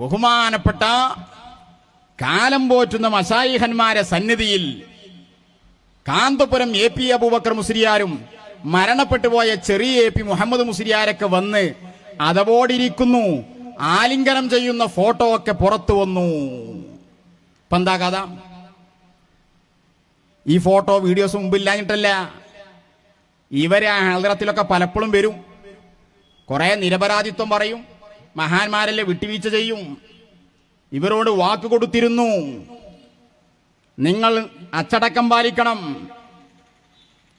ബഹുമാനപ്പെട്ട കാലം പോറ്റുന്ന മസായിഹന്മാരെ സന്നിധിയിൽ കാന്തപുരം എ പി അബൂബക്കർ മുസ്ലിയാരും മരണപ്പെട്ടു പോയ ചെറിയ എ പി മുഹമ്മദ് മുസ്ലിയാരൊക്കെ വന്ന് അതവോടിരിക്കുന്നു ആലിംഗനം ചെയ്യുന്ന ഫോട്ടോ ഒക്കെ പുറത്തു വന്നു. ഇപ്പൊ എന്താ കഥ? ഈ ഫോട്ടോ വീഡിയോസ് മുമ്പില്ലാഞ്ഞിട്ടല്ല ഇവരെ ആ ഹൽറത്തിലൊക്കെ പലപ്പോഴും വരും. കുറെ നിരപരാധിത്വം പറയും. മഹാന്മാരല്ലേ വിട്ടുവീഴ്ച ചെയ്യും. ഇവരോട് വാക്ക് കൊടുത്തിരുന്നു. നിങ്ങൾ അച്ചടക്കം പാലിക്കണം.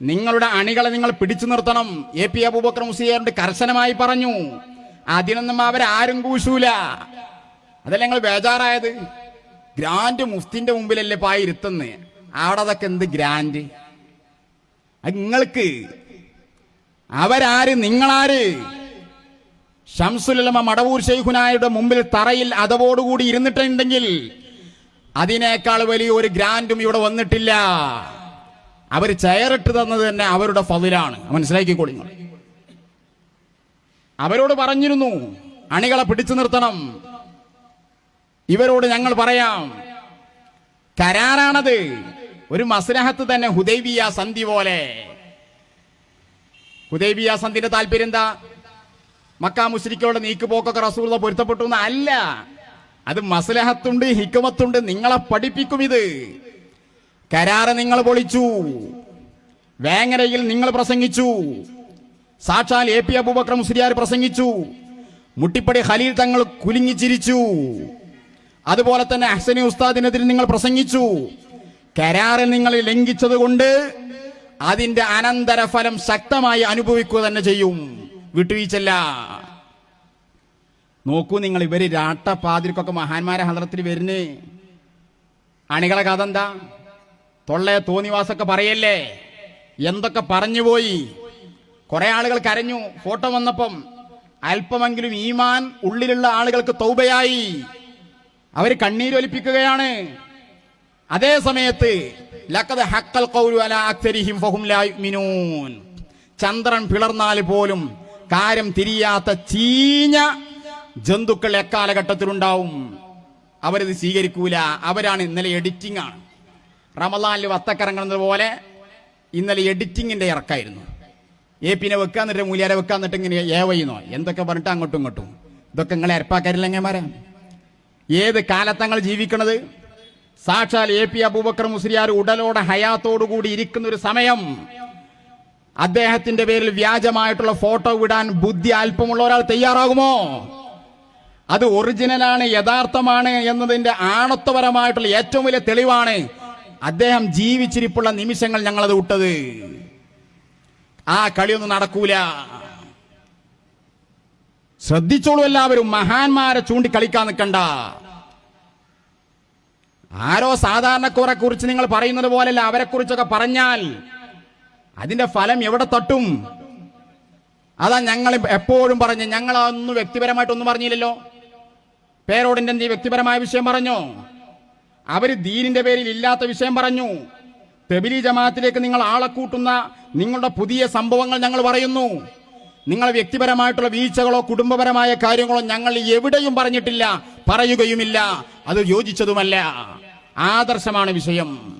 നിങ്ങളുടെ അണികളെ നിങ്ങൾ പിടിച്ചു നിർത്തണം. എ പി അബൂബക്കർ മുസ്ലിയാറിന്റെ കർശനമായി പറഞ്ഞു. അതിനൊന്നും അവരാരും കൂശൂല. അതല്ല ഞങ്ങൾ ബേജാറായത്? ഗ്രാൻഡ് മുഫ്തിന്റെ മുമ്പിലല്ലേ പായി ഇരുത്തുന്നത് അവിടെ അതൊക്കെ എന്ത് ഗ്രാൻഡ്? നിങ്ങൾക്ക്. അവരാര്? നിങ്ങളാര്? ഷംസുലമ മടവൂർ ഷെയ്ഖുനായുടെ മുമ്പിൽ തറയിൽ അതവോടുകൂടി ഇരുന്നിട്ടുണ്ടെങ്കിൽ അതിനേക്കാൾ വലിയ ഒരു ഗ്രാൻഡും ഇവിടെ വന്നിട്ടില്ല. അവർ ചെയറിട്ട് തന്നത് തന്നെ അവരുടെ ഫതിലാണ്. മനസ്സിലാക്കിക്കോളി. അവരോട് പറഞ്ഞിരുന്നു അണികളെ പിടിച്ചു നിർത്തണം. ഇവരോട് ഞങ്ങൾ പറയാം കരാറാണത്. ഒരു മസ്ലഹത്ത് തന്നെ ഹുദൈബിയ സന്ധി പോലെ. ഹുദൈബിയ സന്ധിന്റെ താല്പര്യം എന്താ? മക്ക മുസ്ലിക്കോട് നീക്കുപോക്കൊക്കെ റസൂള്ള പൊരുത്തപ്പെട്ടു അല്ല അത് മസലഹത്തുണ്ട് ഹിക്കുമത്തുണ്ട് നിങ്ങളെ പഠിപ്പിക്കും ഇത്. കരാറ് നിങ്ങൾ പൊളിച്ചു. വേങ്ങരയിൽ നിങ്ങൾ പ്രസംഗിച്ചു. സാക്ഷാൽ എ പി അബൂബക്കർ മുസ്ലിയാർ പ്രസംഗിച്ചു. മുട്ടിപ്പടി ഖലീൽ തങ്ങൾ കുലുങ്ങിച്ചിരിച്ചു അതുപോലെ തന്നെ അഹ്സനി ഉസ്താദിനെതിരെ നിങ്ങൾ പ്രസംഗിച്ചു. കരാറ് നിങ്ങൾ ലംഘിച്ചതുകൊണ്ട് അതിന്റെ അനന്തരഫലം ശക്തമായി അനുഭവിക്കുക തന്നെ ചെയ്യും. വിട്ടുവീഴ്ചല്ല നോക്കൂ നിങ്ങൾ ഇവർ രാട്ടപ്പാതിരിക്കൊക്കെ മഹാന്മാരെ ഹലത്തിൽ വരുന്നേ. അണികളെ കഥ എന്താ? തൊള്ളെ തോന്നിവാസൊക്കെ പറയല്ലേ? എന്തൊക്കെ പറഞ്ഞുപോയി കുറെ ആളുകൾ കരഞ്ഞു. ഫോട്ടോ വന്നപ്പം അല്പമെങ്കിലും ഈമാൻ ഉള്ളിലുള്ള ആളുകൾക്ക് തൗബയായി. അവർ കണ്ണീരൊലിപ്പിക്കുകയാണ് അതേ സമയത്ത് ലക്കത് ഹക്കൽ ചന്ദ്രൻ പിളർന്നാൽ പോലും കാര്യം തിരിയാത്ത ചീഞ്ഞ ജന്തുക്കൾ എക്കാലഘട്ടത്തിലുണ്ടാവും. അവരിത് സ്വീകരിക്കൂല. അവരാണ് ഇന്നലെ എഡിറ്റിംഗ് ആണ് റമലാനിൽ വത്തക്കറങ്ങുന്നത് പോലെ ഇന്നലെ എഡിറ്റിങ്ങിന്റെ ഇറക്കായിരുന്നു. എ പിന്നെ വെക്കാൻ വെക്കാന്നിട്ട് മൂലിയാരെ വെക്കാൻ നിട്ട് ഇങ്ങനെ ഏവയുന്നോ എന്തൊക്കെ പറഞ്ഞിട്ട് അങ്ങോട്ടും ഇങ്ങോട്ടും. ഇതൊക്കെ നിങ്ങളെ അരപ്പാക്കരില്ലെങ്ങന്മാരാ ഏത് കാലത്തങ്ങൾ ജീവിക്കണത്? സാക്ഷാൽ എ പി അബൂബക്കർ മുസ്ലിയാർ ഉടലോടെ ഹയാത്തോടുകൂടി ഇരിക്കുന്ന ഒരു സമയം. അദ്ദേഹത്തിന്റെ പേരിൽ വ്യാജമായിട്ടുള്ള ഫോട്ടോ വിടാൻ ബുദ്ധി അല്പമുള്ള ഒരാൾ തയ്യാറാകുമോ? അത് ഒറിജിനലാണ് യഥാർത്ഥമാണ് എന്നതിന്റെ ആണത്വപരമായിട്ടുള്ള ഏറ്റവും വലിയ തെളിവാണ് അദ്ദേഹം ജീവിച്ചിരിപ്പുള്ള നിമിഷങ്ങൾ ഞങ്ങളത് വിട്ടത്. ആ കളിയൊന്നും നടക്കൂല. ശ്രദ്ധിച്ചോളൂ എല്ലാവരും മഹാന്മാരെ ചൂണ്ടിക്കളിക്കാൻ നിൽക്കണ്ട. ആരോ സാധാരണക്കാരെ കുറിച്ച് നിങ്ങൾ പറയുന്നത് പോലെയല്ല അവരെ കുറിച്ചൊക്കെ പറഞ്ഞാൽ അതിന്റെ ഫലം എവിടെ തട്ടും? അതാ ഞങ്ങൾ എപ്പോഴും പറഞ്ഞു ഞങ്ങൾ അതൊന്നും വ്യക്തിപരമായിട്ടൊന്നും പറഞ്ഞില്ലല്ലോ. പേരോടിന്റെ എന്ത് വ്യക്തിപരമായ വിഷയം പറഞ്ഞു? അവർ ദീനിന്റെ പേരിൽ ഇല്ലാത്ത വിഷയം പറഞ്ഞു. തെബിലി ജമാഅത്തിലേക്ക് നിങ്ങൾ ആളെ കൂട്ടുന്ന നിങ്ങളുടെ പുതിയ സംഭവങ്ങൾ ഞങ്ങൾ പറയുന്നു. നിങ്ങൾ വ്യക്തിപരമായിട്ടുള്ള വീഴ്ചകളോ കുടുംബപരമായ കാര്യങ്ങളോ ഞങ്ങൾ എവിടെയും പറഞ്ഞിട്ടില്ല പറയുകയുമില്ല. അത് യോജിച്ചതുമല്ല. ആദർശമാണ് വിഷയം.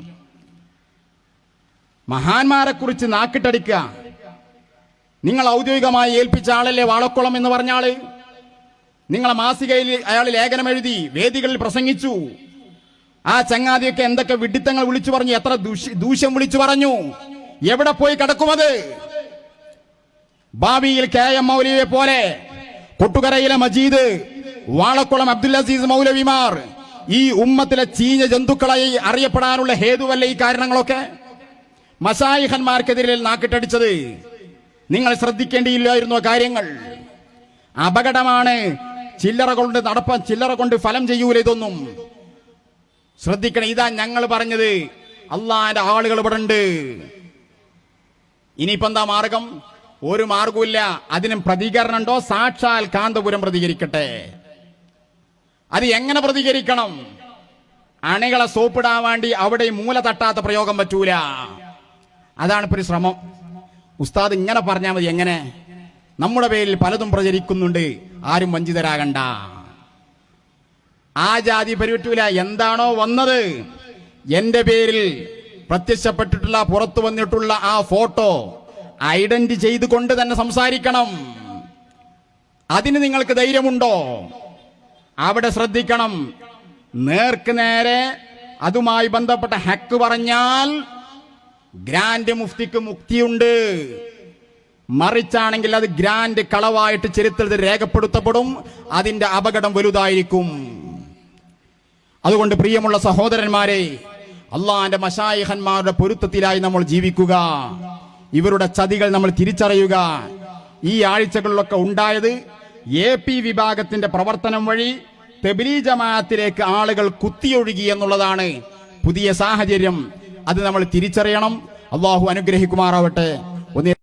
മഹാന്മാരെ കുറിച്ച് നാക്കിട്ടടിക്കുക. നിങ്ങൾ ഔദ്യോഗികമായി ഏൽപ്പിച്ച ആളല്ലേ വാളക്കുളം എന്ന് പറഞ്ഞ നിങ്ങളെ മാസികയിൽ അയാൾ ലേഖനം എഴുതി വേദികളിൽ പ്രസംഗിച്ചു. ആ ചങ്ങാതിയൊക്കെ എന്തൊക്കെ വിഡിത്തങ്ങൾ വിളിച്ചു പറഞ്ഞു എത്ര ദൂഷ്യം വിളിച്ചു പറഞ്ഞു. എവിടെ പോയി കിടക്കുമത് ഭാവിയിൽ കെ എം മൗലവിയെ പോലെ കൊട്ടുകരയിലെ മജീദ് വാളക്കുളം അബ്ദുൽ അസീസ് മൗലവിമാർ ഈ ഉമ്മത്തിലെ ചീഞ്ഞ ജന്തുക്കളായി അറിയപ്പെടാനുള്ള ഹേതുവല്ല ഈ കാരണങ്ങളൊക്കെ? മസായിഹന്മാർക്കെതിരെ നാക്കിട്ടടിച്ചത്. നിങ്ങൾ ശ്രദ്ധിക്കേണ്ടിയില്ലായിരുന്നു കാര്യങ്ങൾ? അപകടമാണ് ചില്ലറ കൊണ്ട് നടപ്പ ചില്ലറ കൊണ്ട് ഫലം ചെയ്യൂല ഇതൊന്നും. ശ്രദ്ധിക്കണം ഇതാ ഞങ്ങൾ പറഞ്ഞത്. അള്ളാന്റെ ആളുകൾ ഇവിടെ ഉണ്ട്. ഇനിയിപ്പോ എന്താ മാർഗം? ഒരു മാർഗമില്ല അതിനും പ്രതികരണം ഉണ്ടോ? സാക്ഷാൽ കാന്തപുരം പ്രതികരിക്കട്ടെ. അത് എങ്ങനെ പ്രതികരിക്കണം? അണികളെ സോപ്പിടാൻ വേണ്ടി അവിടെ മൂല തട്ടാത്ത പ്രയോഗം പറ്റൂല. അതാണ് ഇപ്പോൾ ഒരു ശ്രമം. ഉസ്താദ് ഇങ്ങനെ പറഞ്ഞാൽ മതി എങ്ങനെ? നമ്മുടെ പേരിൽ പലതും പ്രചരിക്കുന്നുണ്ട്. ആരും വഞ്ചിതരാകണ്ട. ആ ജാതി പരുവറ്റൂല എന്താണോ വന്നത്? എന്റെ പേരിൽ പ്രത്യക്ഷപ്പെട്ടിട്ടുള്ള പുറത്തു വന്നിട്ടുള്ള ആ ഫോട്ടോ ഐഡന്റി ചെയ്തുകൊണ്ട് തന്നെ സംസാരിക്കണം. അതിന് നിങ്ങൾക്ക് ധൈര്യമുണ്ടോ? അവിടെ ശ്രദ്ധിക്കണം. നേർക്ക് നേരെ അതുമായി ബന്ധപ്പെട്ട ഹക്ക് പറഞ്ഞാൽ ഗ്രാൻഡ് മുഫ്തിക്ക് മുക്തിയുണ്ട്. മറിച്ചാണെങ്കിൽ അത് ഗ്രാൻഡ് കളവായിട്ട് ചരിത്രത്തിൽ രേഖപ്പെടുത്തപ്പെടും. അതിന്റെ അപകടം വലുതായിരിക്കും. അതുകൊണ്ട് പ്രിയമുള്ള സഹോദരന്മാരെ അള്ളാന്റെ മഷായിഹന്മാരുടെ പൊരുത്തത്തിലായി നമ്മൾ ജീവിക്കുക. ഇവരുടെ ചതികൾ നമ്മൾ തിരിച്ചറിയുക. ഈ ആഴ്ചകളിലൊക്കെ ഉണ്ടായത് എ പി വിഭാഗത്തിന്റെ പ്രവർത്തനം വഴി തെബിലി ജമാഅത്തിലേക്ക് ആളുകൾ കുത്തിയൊഴുകി എന്നുള്ളതാണ് പുതിയ സാഹചര്യം. അത് നമ്മൾ തിരിച്ചറിയണം. അള്ളാഹു അനുഗ്രഹിക്കുമാറാവട്ടെ. ഒന്ന്